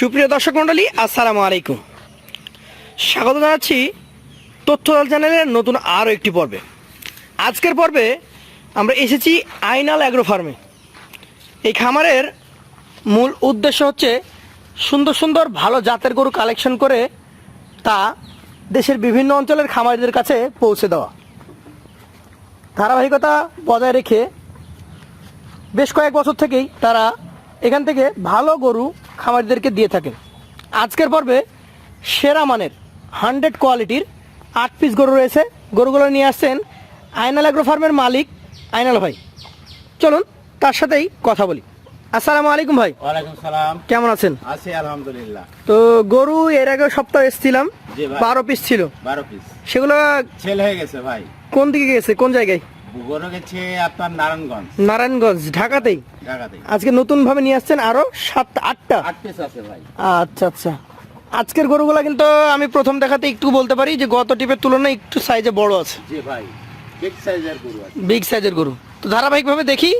সুপ্রিয় দর্শক মণ্ডলী, আসসালামু আলাইকুম। স্বাগত জানাচ্ছি তথ্যদল চ্যানেলের নতুন আরও একটি পর্বে। আজকের পর্বে আমরা এসেছি আইনাল অ্যাগ্রো ফার্মে। এই খামারের মূল উদ্দেশ্য হচ্ছে সুন্দর সুন্দর ভালো জাতের গরু কালেকশন করে তা দেশের বিভিন্ন অঞ্চলের খামারিদের কাছে পৌঁছে দেওয়া। ধারাবাহিকতা বজায় রেখে বেশ কয়েক বছর থেকেই তারা এখান থেকে ভালো গরু খামারিদেরকে দিয়ে থাকেন। আজকের পর্বে সেরা মানের হান্ড্রেড কোয়ালিটির আট পিস গরু রয়েছে। গরুগুলো নিয়ে আসছেন আইনাল অ্যাগ্রো ফার্মের মালিক আইনাল ভাই। চলুন তার সাথেই কথা বলি। আসসালামু আলাইকুম ভাই। ওয়ালাইকুম সালাম। কেমন আছেন? আছি আলহামদুলিল্লাহ। তো গরু এর আগে সপ্তাহে এসেছিলাম। বারো পিস ছিল। বারো পিস। সেগুলো ছেল হয়ে গেছে ভাই। কোন দিকে গেছে? কোন জায়গায়? গরু গেছে আপনার নারায়ণগঞ্জ। নারায়ণগঞ্জ ঢাকাতেই? ঢাকাতে আজকে নতুন ভাবে নিয়ে আসছেন আরও সাত আটটা? আট পিস আছে ভাই। আচ্ছা আচ্ছা। আজকের গরুগুলা কিন্তু আমি প্রথম দেখাতে একটু বলতে পারি যে গত টিপের তুলনায় একটু সাইজে বড় আছে। জি ভাই বিগ সাইজের গরু আছে। বিগ সাইজের গরু। তো ধারাবাহিকভাবে দেখি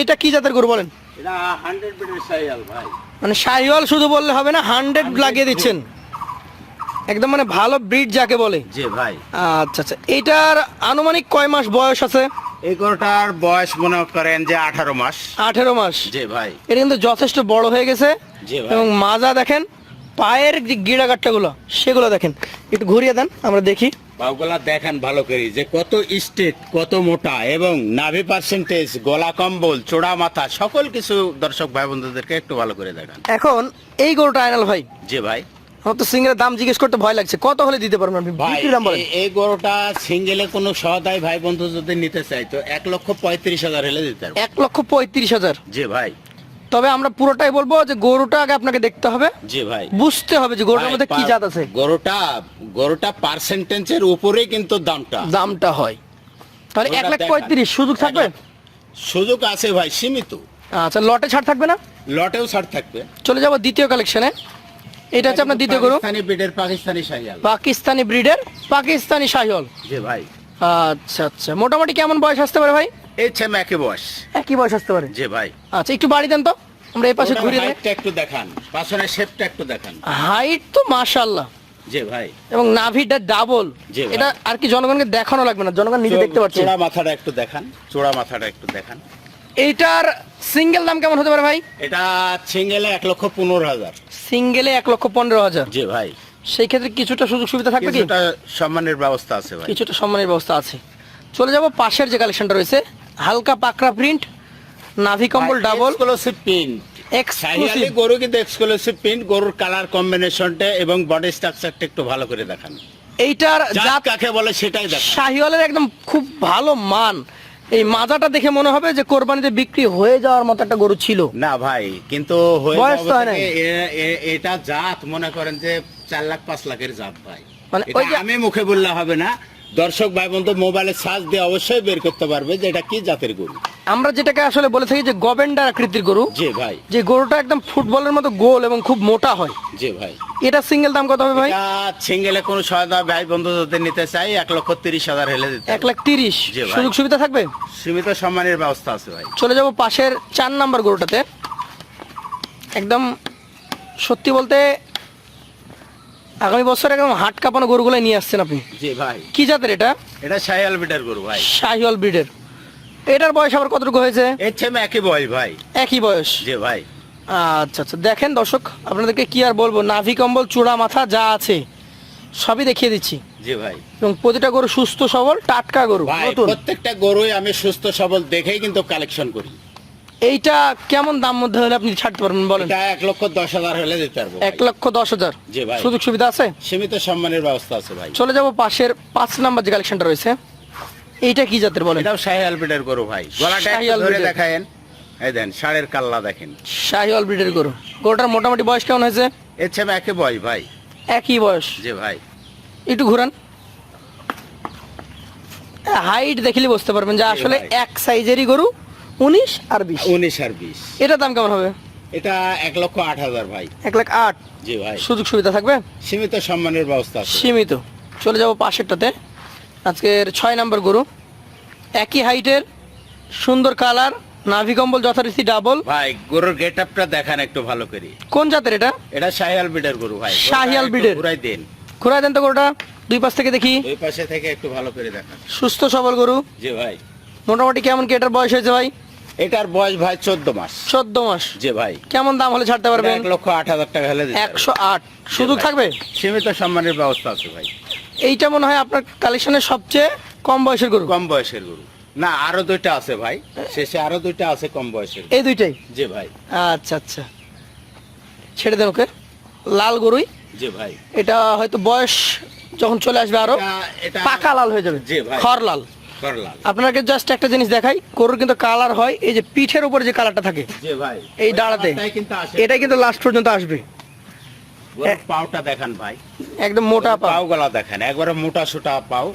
এটা কি জাতের গরু বলেন? এটা হান্ড্রেড বিটের সাইয়াল ভাই। মানে শাহিওয়াল শুধু বললে হবে না হান্ড্রেড লাগিয়ে দিচ্ছেন। একদম মানে ভালো ব্রিড যাকে বলে। জি ভাই। আচ্ছা আচ্ছা এটার আনুমানিক কয় মাস বয়স আছে? এই গরুটার বয়স মনে করেন যে আঠারো মাস। আঠেরো মাস। জি ভাই। এটা কিন্তু যথেষ্ট বড় হয়ে গেছে। এবং মাজা দেখেন পায়ের যে গিড়াগাট্টাগুলো সেগুলো দেখেন। একটু ঘুরিয়ে দেন আমরা দেখি। বাউগুলা দেখেন ভালো করে যে কত স্টেট কত মোটা এবং নাভি পার্সেন্টেজ গলা কম্বল চোড়া মাথা সকল কিছু দর্শক ভাই বন্ধুদেরকে একটু ভালো করে দেখান। এখন এই গরুটা আয়নাল ভাই। জি ভাই। আমার তো সিঙ্গের দাম জিজ্ঞেস করতে ভয় লাগছে। কত হলে দিতে পারবেন আপনি? ভাই বিক্রি দাম বলেন এ- এই গরুটা সিঙ্গেলে কোনো সহদায় ভাই বন্ধু যদি নিতে চাই তো এক লক্ষ পঁয়ত্রিশ হাজার হলে দিতে পারব। এক লক্ষ পঁয়ত্রিশ হাজার? জি ভাই। তবে আমরা পুরোটাই বলব যে গরুটা আগে আপনাকে দেখতে হবে। জি ভাই। বুঝতে হবে যে গরুটার ভাই, মধ্যে কি পা- জাত আছে। গরুটা গরুটা পার্সেন্টেজের উপরেই কিন্তু দামটা। দামটা হয়। তাহলে এক লাখ। পঁয়ত্রিশ সুযোগ থাকবে? এক সুযোগ আছে ভাই সীমিত। আচ্ছা লটে ছাড় থাকবে না? লটেও ছাড় থাকবে। চলে যাব দ্বিতীয় কালেকশনে এটা হচ্ছে আপনার দ্বিতীয় গরু। পাকিস্তানি বিডের পাকিস্তানি শাহিয়াল। পাকিস্তানি ব্রিডের পাকিস্তানি শাহিওয়াল জি ভাই। আচ্ছা আচ্ছা। মোটামুটি কেমন বয়স আসতে পারে ভাই? এই ছেম একই বয়স। একই বয়স আসতে পারে? জি ভাই। আচ্ছা একটু বাড়ি দেন তো। আমরা এই পাশে ওটার ঘুরে হাইটটা একটু দেখান। শেপটা একটু দেখান। হাইট তো জি ভাই। এবং নাভিটা ডাবল এটা আর কি জনগণকে দেখানো লাগবে না জনগণ নিজে দেখতে পাচ্ছে চোড়া মাথাটা একটু দেখান। চোড়া মাথাটা একটু দেখান। এইটার সিঙ্গেল দাম কেমন হতে পারে ভাই? এটা সিঙ্গেলে এক লক্ষ পনেরো হাজার। সিঙ্গেলে এক লক্ষ পনেরো হাজার? জি ভাই। সেই ক্ষেত্রে কিছুটা সুযোগ সুবিধা থাকবে কি? কিছুটা সম্মানের ব্যবস্থা আছে ভাই। কিছুটা সম্মানের ব্যবস্থা আছে। চলে যাব পাশের যে কালেকশনটা রয়েছে হালকা পাকড়া প্রিন্ট নাভি কম্বল ডাবল এক্সক্লুসিভ প্রিন্ট এক্সক্লুসিভ গরু কিন্তু এক্সক্লুসিভ প্রিন্ট গরুর কালার কম্বিনেশনটা এবং বডি স্ট্রাকচারটা একটু ভালো করে দেখান। এইটার জাত জাত কাকে বলে সেটাই দেখান। শাহিওয়ালের একদম খুব ভালো মান। এই মাজাটা দেখে মনে হবে যে কোরবানিতে বিক্রি হয়ে যাওয়ার মতো একটা গরু ছিল। না ভাই কিন্তু হয়ে বয়স তো হয় নাই। এ- এ- এটা জাত মনে করেন যে চার লাখ পাঁচ লাখের জাত ভাই। মানে এটা যে- আমি মুখে বললে হবে না। দর্শক ভাই বন্ধু মোবাইলে সার্চ দিয়ে অবশ্যই বের করতে পারবে যে এটা কি জাতের গরু। আমরা যেটাকে আসলে বলে থাকি যে গবেন্ডার আকৃতির গরু। জি ভাই। যে গরুটা একদম ফুটবলের মতো গোল এবং খুব মোটা হয়। জি ভাই। এটা সিঙ্গেল দাম কত হবে ভাই? সিঙ্গেলে কোনো সহায়তা ভাই বন্ধু যদি নিতে চাই এক লক্ষ তিরিশ হাজার হেলে দিতে এক লাখ তিরিশ। সুযোগ সুবিধা থাকবে? সীমিত সম্মানের ব্যবস্থা আছে ভাই। চলে যাব পাশের চার নাম্বার গরুটাতে। একদম সত্যি বলতে আগামী বছর একদম হাট কাঁপানো গরুগুলো নিয়ে আসছেন আপনি। জি ভাই। কি জাতের এটা? এটা শাহিয়াল বিটার গরু ভাই। শাহিওয়াল ব্রিডের। এটার বয়স আবার কতটুকু হয়েছে? এর ছেমে একই বয়স ভাই। একই বয়স? জি ভাই। আচ্ছা আচ্ছা। দেখেন দর্শক আপনাদেরকে কি আর বলব? নাভি কম্বল চূড়া মাথা যা আছে সবই দেখিয়ে দিচ্ছি। জি ভাই। এবং প্রতিটা গরু সুস্থ সবল টাটকা গরু ভাই প্রত্যেকটা গরুই আমি সুস্থ সবল দেখেই কিন্তু কালেকশন করি। এইটা কেমন দাম মধ্যে হলে আপনি ছাড়তে পারবেন বলেন? এটা এক লক্ষ দশ হাজার হলে দিতে পারব এক লক্ষ দশ হাজার? জি ভাই। সুযোগ সুবিধা আছে? সীমিত সম্মানের ব্যবস্থা আছে ভাই। চলে যাব পাশের পাঁচ নাম্বার যে কালেকশনটা রয়েছে। এইটা কি জাতের বলেন? এটাও শাহি আলবিডের গরু ভাই। গলাটা ধরে দেখায়েন। এই দেন ষাঁড়ের কাল্লা দেখেন। শাহিওয়াল ব্রিডের গরু। গরুটার মোটামুটি বয়স কেমন হয়েছে? এর ছেমে একই বয়স ভাই। একই বয়স। জি ভাই। একটু ঘুরান। হাইট দেখলে বুঝতে পারবেন যে আসলে এক সাইজেরই গরু উনিশ আর বিশ। উনিশ আর বিশ। এটার দাম কেমন হবে? এটা এক লক্ষ আট হাজার ভাই। এক লাখ আট? জি ভাই। সুযোগ সুবিধা থাকবে? সীমিত সম্মানের ব্যবস্থা সীমিত। চলে যাব পাশেরটাতে। আজকের ছয় নম্বর গরু। একই হাইটের সুন্দর কালার নাভি কম্বল যথারীতি ডাবল ভাই গরুর গেট আপটা দেখান একটু ভালো করে। কোন জাতের এটা? এটা শাহিয়াল বিডের গরু ভাই। শাহিয়াল breed-এর? ঘুরাই দেন। ঘোরা দেন তো গরুটা দুই পাশ থেকে দেখি। ওই পাশে থেকে একটু ভালো করে দেখান। সুস্থ সবল গরু। জি ভাই। মোটামুটি কেমন কি এটার বয়স হয়েছে ভাই? এটার বয়স ভাই চোদ্দ মাস। চোদ্দ মাস। জি ভাই। কেমন দাম হলে ছাড়তে পারবেন? এক লক্ষ আট হাজার টাকা হলে একশো আট। সুযোগ ভাই। থাকবে। সীমিত সম্মানের ব্যবস্থা আছে ভাই। এইটা মনে হয় আপনার কালেকশনের সবচেয়ে কম বয়সের গরু। কম বয়সের গরু। না আরও দুইটা আছে ভাই। শেষে আরও দুইটা আছে কম বয়সের। এই দুইটাই? জি ভাই। আচ্ছা আচ্ছা। ছেড়ে দেন ওকে। লাল গরুই। জি ভাই। এটা হয়তো বয়স যখন চলে আসবে আরও পাকা লাল হয়ে যাবে। খড় লাল। আপনাকে জাস্ট একটা জিনিস দেখাই গরুর কিন্তু কালার হয় এই যে পিঠের উপরে যে কালারটা থাকে এই আসে। এটাই কিন্তু লাস্ট পর্যন্ত আসবে। পাওটা দেখান ভাই। একদম মোটা পাও। গলা দেখেন একবারে মোটা সোটা পাও।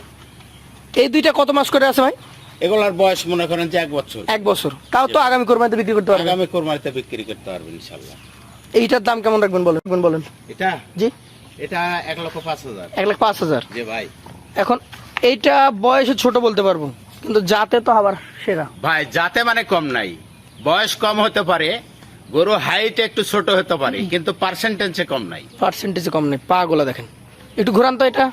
এই দুইটা কত মাস করে আছে ভাই? এগুলার বয়স মনে করেন যে এক বছর। এক বছর। তাও তো আগামী কোরবানিতে বিক্রি করতে পারবেন। আগামী কোরবানিতে বিক্রি করতে পারবেন ইনশাল্লাহ এইটার দাম কেমন রাখবেন বলেন? বলেন এটা? জি। এটা এক লক্ষ পাঁচ হাজার। এক লাখ পাঁচ হাজার। যে ভাই। এখন এইটা বয়সে ছোট বলতে পারব কিন্তু যাতে তো আবার সেরা। ভাই যাতে মানে কম নাই। বয়স কম হতে পারে গরু হাইট একটু ছোট হতে পারে কিন্তু পার্সেন্টেজে কম নাই। পার্সেন্টেজে কম নাই পা গুলা দেখেন। একটু ঘুরান তো এটা।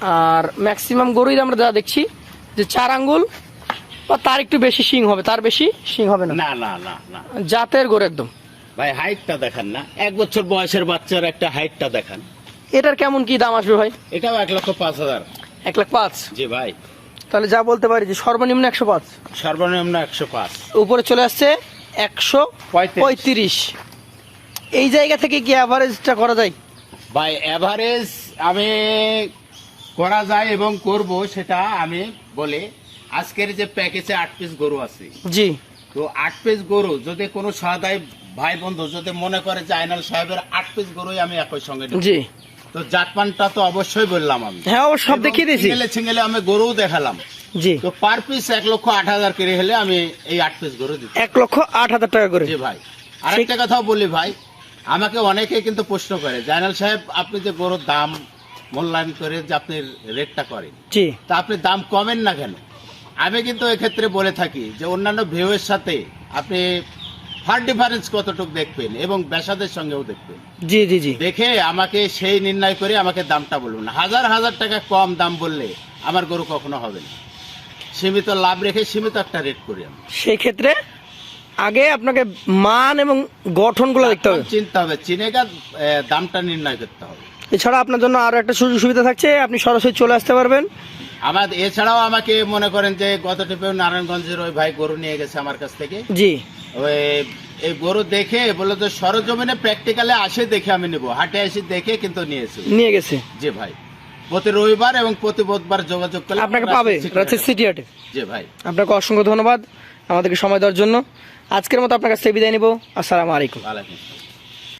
আর ম্যাক্সিমাম গরুই আমরা যা দেখছি যে চার আঙ্গুল বা তার একটু বেশি শিং হবে তার বেশি শিং হবে না। না না না না। জাতের গরু একদম। ভাই হাইটটা দেখান না। এক বছর বয়সের বাচ্চার একটা হাইটটা দেখান। এটার কেমন কি দাম আসবে ভাই? এটাও এক লক্ষ পাঁচ হাজার। এক লাখ পাঁচ? জি ভাই। তাহলে যা বলতে পারি যে সর্বনিম্ন একশো পাঁচ। সর্বনিম্ন একশো পাঁচ। উপরে চলে আসছে একশো পঁয়ত্রিশ। এই জায়গা থেকে কি অ্যাভারেজটা করা যায়? বাই এভারেজ আমি করা যায় এবং করব সেটা আমি বলে আজকের যে প্যাকেজে আট পিস গরু আছে। জি। তো আট পিস গরু যদি কোনো সহায় ভাই বন্ধু যদি মনে করে যে আইনাল সাহেবের আট পিস গরুই আমি একই সঙ্গে জি। তো জাতপানটা তো অবশ্যই বললাম আমি। হ্যাঁ সব দেখিয়ে দিয়েছি। সিঙ্গেলে সিঙ্গেলে আমি গরুও দেখালাম। জি। তো পার পিস এক লক্ষ আট হাজার করে হলে আমি এই আট পিস গরু দিচ্ছি এক লক্ষ আট হাজার টাকা করে। জি ভাই। আরেকটা কথা বলি ভাই আমাকে অনেকে কিন্তু প্রশ্ন করে জাইনাল সাহেব আপনি যে গরুর দাম মূল্যায়ন করে যে আপনি রেটটা করেন জি। তা আপনি দাম কমেন না কেন? আমি কিন্তু এক্ষেত্রে বলে থাকি যে অন্যান্য ভিউয়ের সাথে আপনি ফার ডিফারেন্স কতটুকু দেখবেন এবং বেসাদের সঙ্গেও দেখবেন। জি জি জি। দেখে আমাকে সেই নির্ণয় করে আমাকে দামটা বলবেন হাজার হাজার টাকা কম দাম বললে আমার গরু কখনো হবে না। সীমিত লাভ রেখে সীমিত একটা রেট করি আমি সেই ক্ষেত্রে আগে আপনাকে মান এবং গঠনগুলো দেখতে হবে। চিনতে হবে চিনেগা দামটা নির্ণয় করতে হবে। এছাড়া আপনার জন্য আরও একটা সুযোগ সুবিধা থাকছে আপনি সরাসরি চলে আসতে পারবেন। আমার এছাড়াও আমাকে মনে করেন যে গত টিপে নারায়ণগঞ্জের ওই ভাই গরু নিয়ে গেছে আমার কাছ থেকে। জি। ওই এই গরু দেখে বলে তো সরজমিনে প্র্যাকটিক্যালে আসে দেখে আমি নেব। হাটে এসে দেখে কিন্তু নিয়েছি নিয়ে গেছে। জি ভাই। প্রতি রবিবার এবং প্রতি বুধবার যোগাযোগ করলে আপনাকে পাবে রাজশাহী সিটি হাটে জি ভাই। আপনাকে অসংখ্য ধন্যবাদ। আমাদেরকে সময় দেওয়ার জন্য। আজকের মতো আপনার কাছে বিদায় নিব। আসসালামু আলাইকুম। ভালো